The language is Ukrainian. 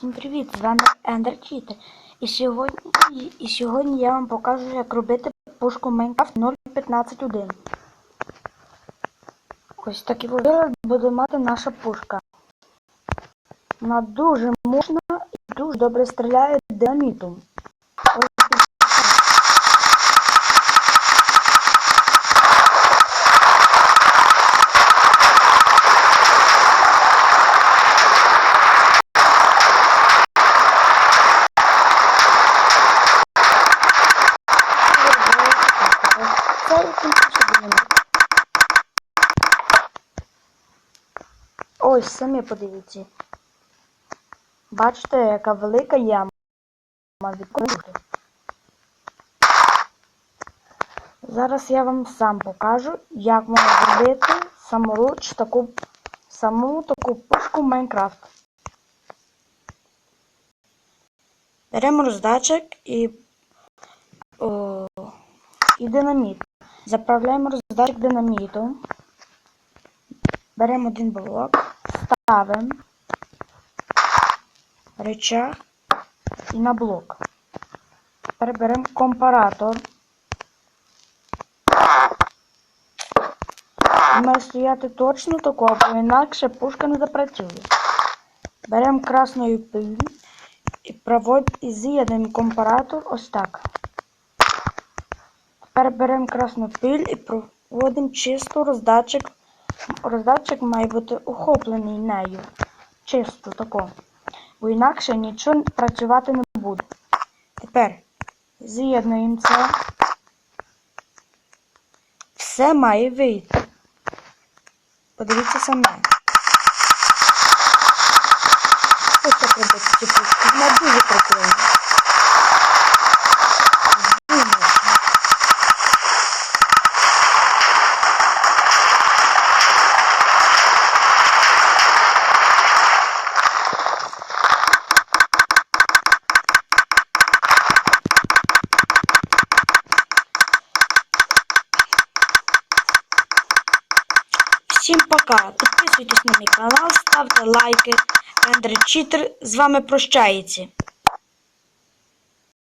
Всім привіт! З вами Ендер Cheater. І сьогодні, і сьогодні я вам покажу, як робити пушку Minecraft 0.15.1. Ось такий вигляд буде мати наша пушка. Вона дуже мощна і дуже добре стріляє динамітом. Ось такий Це і кінчиться динаміт. Ось, самі подивіться. Бачите, яка велика яма від кожи. Зараз я вам сам покажу, як можна зробити саморуч таку саму таку пушку в Майнкрафт. Беремо роздатчик і, о, і динаміт. Заправляємо роздатчик динамітом. Беремо один блок, ставимо речах і на блок. Тепер беремо компаратор. Має стояти точно такого, бо інакше пушка не запрацює. Беремо красну пиль і проводимо і з'єднуємо компаратор ось так. Тепер беремо красну пиль і проводимо чисто роздатчик. Роздатчик має бути охоплений нею. Чисто тако. Бо інакше нічого працювати не буде. Тепер з'єднуємо це. Все має вийти. Подивіться саме. Ось так робити ці пушки. Вона дуже прикольна. Дуже мощна. Всім пока. Підписуйтесь на мій канал, ставте лайки. Андрій Читер з вами прощається.